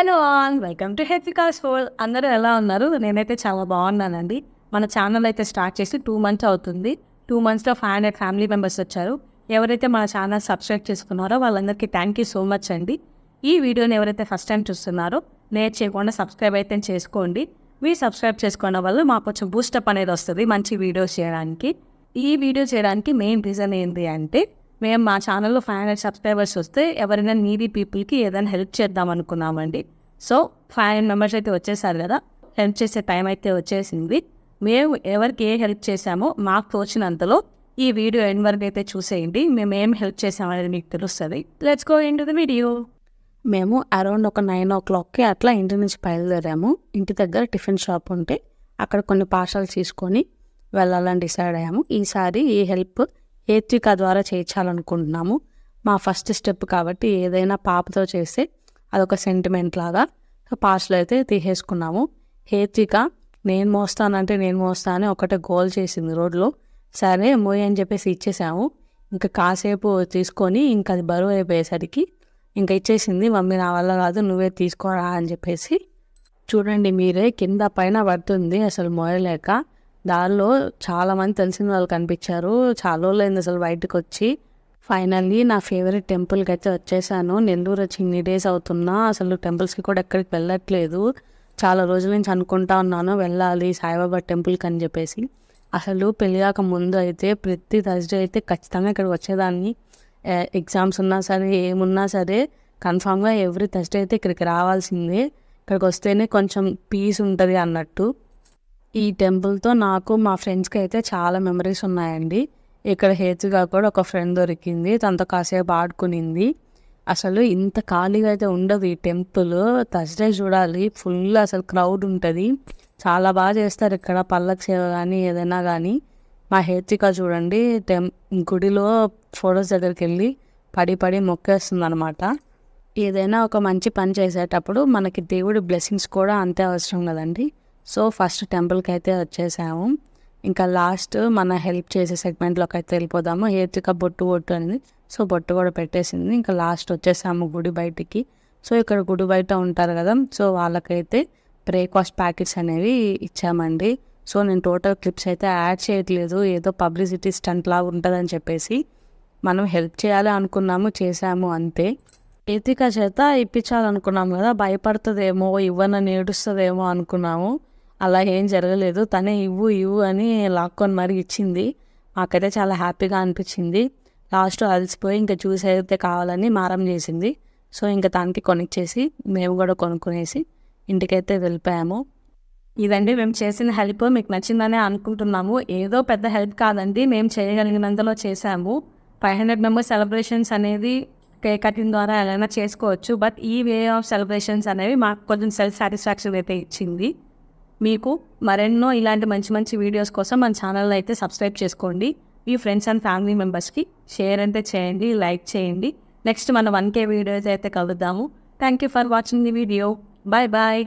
Hello all welcome to Hethvikas whole అందరూ ఎలా ఉన్నారు? నేనైతే చాలా బాగున్నానండి. మన ఛానల్ అయితే స్టార్ట్ చేసి టూ మంత్స్ అవుతుంది. టూ మంత్స్లో ఫైవ్ హండ్రెడ్ ఫ్యామిలీ మెంబర్స్ వచ్చారు. ఎవరైతే మన ఛానల్ సబ్స్క్రైబ్ చేసుకున్నారో వాళ్ళందరికీ థ్యాంక్ యూ సో మచ్ అండి. ఈ వీడియోని ఎవరైతే ఫస్ట్ టైం చూస్తున్నారో లేట్ చేయకుండా సబ్స్క్రైబ్ అయితే చేసుకోండి. మీరు సబ్స్క్రైబ్ చేసుకోవడం వల్ల మాకు కొంచెం బూస్టప్ అనేది వస్తుంది మంచి వీడియోస్ చేయడానికి. ఈ వీడియో చేయడానికి మెయిన్ రీజన్ ఏంటి అంటే మేము మా ఛానల్లో ఫైవ్ హండ్రెడ్ సబ్స్క్రైబర్స్ వస్తే ఎవరైనా నీడీ పీపుల్కి ఏదైనా హెల్ప్ చేద్దాం అనుకున్నామండి. సో ఫైవ్ హండ్రెడ్ మెంబర్స్ అయితే వచ్చేసారు కదా. హెల్ప్ చేసే టైం అయితే వచ్చేసింది. మేము ఎవరికి ఏ హెల్ప్ చేశామో మాకు తోచినంతలో ఈ వీడియో ఎండ్ వరకు అయితే చూసేయండి. మేము ఏం హెల్ప్ చేసామనేది మీకు తెలుస్తుంది. Let's go into the video మేము అరౌండ్ ఒక నైన్ ఓ క్లాక్కి అట్లా ఇంటి నుంచి బయలుదేరాము. ఇంటి దగ్గర టిఫిన్ షాప్ ఉంటే అక్కడ కొన్ని పార్సల్స్ తీసుకొని వెళ్ళాలని డిసైడ్ అయ్యాము. ఈసారి ఈ హెల్ప్ ఏత్విక ద్వారా చేయించాలనుకుంటున్నాము మా ఫస్ట్ స్టెప్ కాబట్టి ఏదైనా పాపతో చేస్తే అదొక సెంటిమెంట్ లాగా పార్సల్ అయితే తీసేసుకున్నాము. హేత్విక నేను మోస్తానంటే నేను మోస్తా అని ఒకటే గోల్ చేసింది రోడ్లో. సరే మోయ్ అని చెప్పేసి ఇచ్చేసాము. ఇంకా కాసేపు తీసుకొని ఇంకా అది బరువు అయిపోయేసరికి ఇంకా ఇచ్చేసింది మమ్మీ నా వల్ల కాదు నువ్వే తీసుకోరా అని చెప్పేసి. చూడండి మీరే కింద పైన పడుతుంది అసలు మోయలేక. దానిలో చాలామంది తెలిసిన వాళ్ళు కనిపించారు. చాలా రోజులైంది అసలు బయటకు వచ్చి ఫైనల్లీ నా ఫేవరెట్ టెంపుల్కి అయితే వచ్చేసాను. నెల్లూరు వచ్చి ఇన్ని డేస్ అవుతున్నా. అసలు టెంపుల్స్కి కూడా ఎక్కడికి వెళ్ళట్లేదు. చాలా రోజుల నుంచి అనుకుంటా ఉన్నాను వెళ్ళాలి సాయిబాబా టెంపుల్కి అని చెప్పేసి. అసలు పెళ్ళాక ముందు అయితే ప్రతి థర్స్డే అయితే ఖచ్చితంగా ఇక్కడికి వచ్చేదాన్ని. ఎగ్జామ్స్ ఉన్నా సరే ఏమున్నా సరే కన్ఫామ్గా ఎవ్రీ థర్స్డే అయితే ఇక్కడికి రావాల్సిందే. ఇక్కడికి వస్తేనే కొంచెం పీస్ ఉంటుంది అన్నట్టు. ఈ టెంపుల్తో నాకు మా ఫ్రెండ్స్కి అయితే చాలా మెమరీస్ ఉన్నాయండి. ఇక్కడ హేతుగా కూడా ఒక ఫ్రెండ్ దొరికింది. తనతో కాసేపు ఆడుకునింది. అసలు ఇంత ఖాళీగా అయితే ఉండదు ఈ టెంపుల్. థర్స్డే చూడాలి. ఫుల్ అసలు క్రౌడ్ ఉంటుంది. చాలా బాగా చేస్తారు ఇక్కడ. పల్లకి సేవ కానీ ఏదైనా కానీ మా హేతిక చూడండి టెం గుడిలో ఫొటోస్ దగ్గరికి వెళ్ళి పడి పడి మొక్కేస్తుంది అనమాట ఏదైనా ఒక మంచి పని చేసేటప్పుడు మనకి దేవుడి బ్లెస్సింగ్స్ కూడా అంతే అవసరం కదండి. సో ఫస్ట్ టెంపుల్కి అయితే వచ్చేసాము. ఇంకా లాస్ట్ మన హెల్ప్ చేసే సెగ్మెంట్లోకి అయితే వెళ్ళిపోదాము. హేతిక బొట్టు బొట్టు అనేది. సో బొట్టు కూడా పెట్టేసింది. ఇంకా లాస్ట్ వచ్చేసాము గుడి బయటికి. సో ఇక్కడ గుడి బయట ఉంటారు కదా. సో వాళ్ళకైతే బ్రేక్ఫాస్ట్ ప్యాకెట్స్ అనేవి ఇచ్చామండి. సో నేను టోటల్ క్లిప్స్ అయితే యాడ్ చేయట్లేదు. ఏదో పబ్లిసిటీ స్టంట్ లాగా ఉంటుందని చెప్పేసి మనం హెల్ప్ చేయాలి అనుకున్నాము చేసాము అంతే. ఏతిక చేత ఇప్పించాలనుకున్నాము కదా. భయపడుతుందేమో ఇవ్వనని ఏడుస్తుందేమో అనుకున్నాము. అలా ఏం జరగలేదు. తనే ఇవ్వు ఇవ్వు అని లాక్కొని మరి ఇచ్చింది. మాకైతే చాలా హ్యాపీగా అనిపించింది. లాస్ట్ అలసిపోయి ఇంకా చూసి అయితే కావాలని మారం చేసింది. సో ఇంకా దానికి కొనిచ్చేసి మేము కూడా కొనుక్కునేసి ఇంటికైతే వెళ్ళిపోయాము. ఇదండి మేము చేసిన హెల్ప్. మీకు నచ్చిందనే అనుకుంటున్నాము. ఏదో పెద్ద హెల్ప్ కాదండి. మేము చేయగలిగినంతలో చేసాము ఫైవ్ హండ్రెడ్ మెంబర్స్ సెలబ్రేషన్స్ అనేది కేక్ కటింగ్ ద్వారా ఎలా చేసుకోవచ్చు. బట్ ఈ వే ఆఫ్ సెలబ్రేషన్స్ అనేవి మాకు కొంచెం సెల్ఫ్ సాటిస్ఫాక్షన్ అయితే ఇచ్చింది. మీకు మరెన్నో ఇలాంటి మంచి మంచి వీడియోస్ కోసం మన ఛానల్ అయితే సబ్స్క్రైబ్ చేసుకోండి. మీ ఫ్రెండ్స్ అండ్ ఫ్యామిలీ మెంబర్స్కి షేర్ అయితే చేయండి లైక్ చేయండి. నెక్స్ట్ మన వన్ కే వీడియోస్ అయితే కలుద్దాము. Thank you for watching the video. Bye bye